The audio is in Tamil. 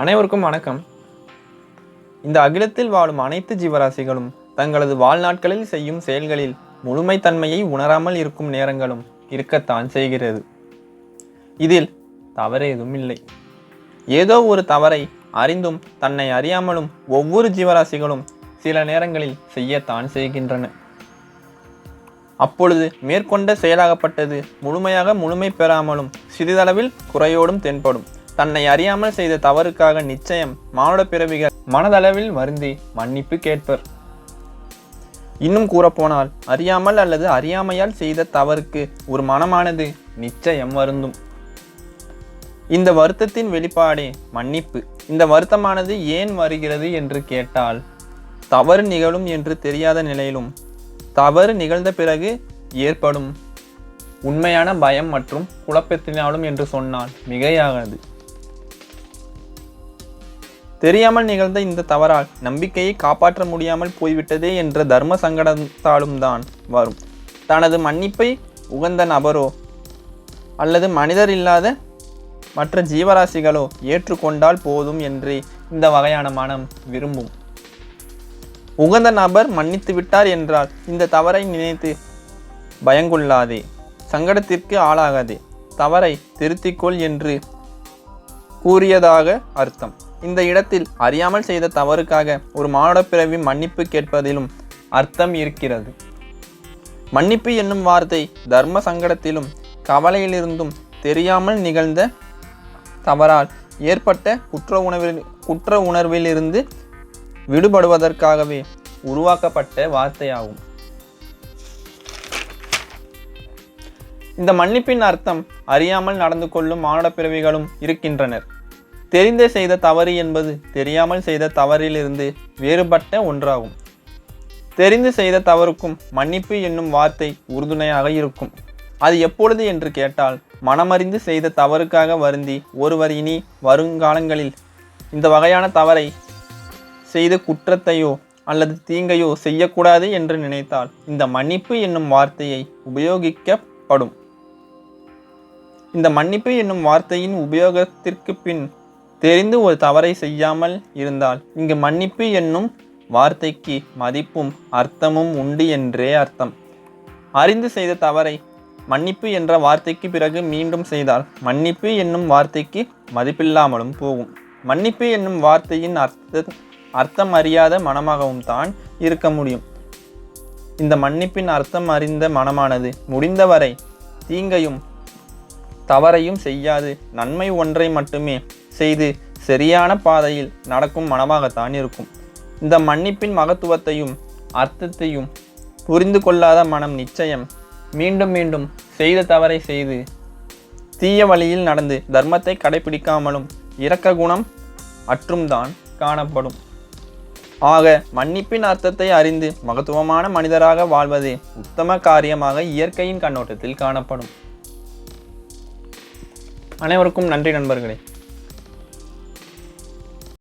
அனைவருக்கும் வணக்கம். இந்த அகிலத்தில் வாழும் அனைத்து ஜீவராசிகளும் தங்களது வாழ்நாட்களில் செய்யும் செயல்களில் முழுமைத்தன்மையை உணராமல் இருக்கும் நேரங்களும் இருக்கத்தான் செய்கிறது. இதில் தவறேதும் இல்லை. ஏதோ ஒரு தவறை அறிந்தும் தன்னை அறியாமலும் ஒவ்வொரு ஜீவராசிகளும் சில நேரங்களில் செய்யத்தான் செய்கின்றன. அப்பொழுது மேற்கொண்ட செயலாகப்பட்டது முழுமையாக முழுமை பெறாமலும் சிறிதளவில் குறையோடும் தென்படும். தன்னை அறியாமல் செய்த தவறுக்காக நிச்சயம் மானுட பிறவிகள் மனதளவில் வருந்தி மன்னிப்பு கேட்பர். இன்னும் கூறப்போனால் அறியாமல் அல்லது அறியாமையால் செய்த தவறுக்கு ஒரு மனமானது நிச்சயம் வருந்தும். இந்த வருத்தத்தின் வெளிப்பாடே மன்னிப்பு. இந்த வருத்தமானது ஏன் வருகிறது என்று கேட்டால் தவறு நிகழும் என்று தெரியாத நிலையிலும் தவறு நிகழ்ந்த பிறகு ஏற்படும் உண்மையான பயம் மற்றும் குழப்பத்தினாலும் என்று சொன்னால் மிகையாகாது. தெரியாமல் நிகழ்ந்த இந்த தவறால் நம்பிக்கையை காப்பாற்ற முடியாமல் போய்விட்டதே என்ற தர்ம சங்கடத்தாலும் தான் வரும். தனது மன்னிப்பை உகந்த நபரோ அல்லது மனிதர் இல்லாத மற்ற ஜீவராசிகளோ ஏற்றுக்கொண்டால் போதும் என்று இந்த வகையான மனம் விரும்பும். உகந்த நபர் மன்னித்து விட்டார் என்றால் இந்த தவறை நினைத்து பயங்கொள்ளாதே. சங்கடத்திற்கு ஆளாகாதே. தவறை திருத்திக்கொள் என்று கூறியதாக அர்த்தம். இந்த இடத்தில் அறியாமல் செய்த தவறுக்காக ஒரு மானுட பிறவி மன்னிப்பு கேட்பதிலும் அர்த்தம் இருக்கிறது. மன்னிப்பு என்னும் வார்த்தை தர்ம சங்கடத்திலும் கவலையிலிருந்தும் தெரியாமல் நிகழ்ந்த தவறால் ஏற்பட்ட குற்ற உணர்வில் குற்ற உணர்விலிருந்து விடுபடுவதற்காகவே உருவாக்கப்பட்ட வார்த்தையாகும். இந்த மன்னிப்பின் அர்த்தம் அறியாமல் நடந்து கொள்ளும் மானுட பிறவிகளும் இருக்கின்றனர். தெரிந்தே செய்த தவறு என்பது தெரியாமல் செய்த தவறிலிருந்து வேறுபட்ட ஒன்றாகும். தெரிந்து செய்த தவறுக்கும் மன்னிப்பு என்னும் வார்த்தை உறுதுணையாக இருக்கும். அது எப்பொழுது என்று கேட்டால் மனமறிந்து செய்த தவறுக்காக வருந்தி ஒருவர் இனி வருங்காலங்களில் இந்த வகையான தவறை செய்த குற்றத்தையோ அல்லது தீங்கையோ செய்யக்கூடாது என்று நினைத்தால் இந்த மன்னிப்பு என்னும் வார்த்தையை உபயோகிக்கப்படும். இந்த மன்னிப்பு என்னும் வார்த்தையின் உபயோகத்திற்கு பின் தெரிந்து ஒரு தவறை செய்யாமல் இருந்தால் இங்கு மன்னிப்பு என்னும் வார்த்தைக்கு மதிப்பும் அர்த்தமும் உண்டு என்றே அர்த்தம். அறிந்து செய்த தவறை மன்னிப்பு என்ற வார்த்தைக்கு பிறகு மீண்டும் செய்தால் மன்னிப்பு என்னும் வார்த்தைக்கு மதிப்பில்லாமலும் போகும். மன்னிப்பு என்னும் வார்த்தையின் அர்த்த அர்த்தம் அறியாத மனமாகவும் தான் இருக்க முடியும். இந்த மன்னிப்பின் அர்த்தம் அறிந்த மனமானது முடிந்தவரை தீங்கையும் தவறையும் செய்யாது. நன்மை ஒன்றை மட்டுமே செய்து சரியான பாதையில் நடக்கும் மனமாகத்தான் இருக்கும். இந்த மன்னிப்பின் மகத்துவத்தையும் அர்த்தத்தையும் புரிந்து கொள்ளாத மனம் நிச்சயம் மீண்டும் மீண்டும் செய்த தவறை செய்து தீய வழியில் நடந்து தர்மத்தை கடைபிடிக்காமலும் இரக்க குணம் அற்றும்தான் காணப்படும். ஆக மன்னிப்பின் அர்த்தத்தை அறிந்து மகத்துவமான மனிதராக வாழ்வதே உத்தம காரியமாக இயற்கையின் கண்ணோட்டத்தில் காணப்படும். அனைவருக்கும் நன்றி நண்பர்களே.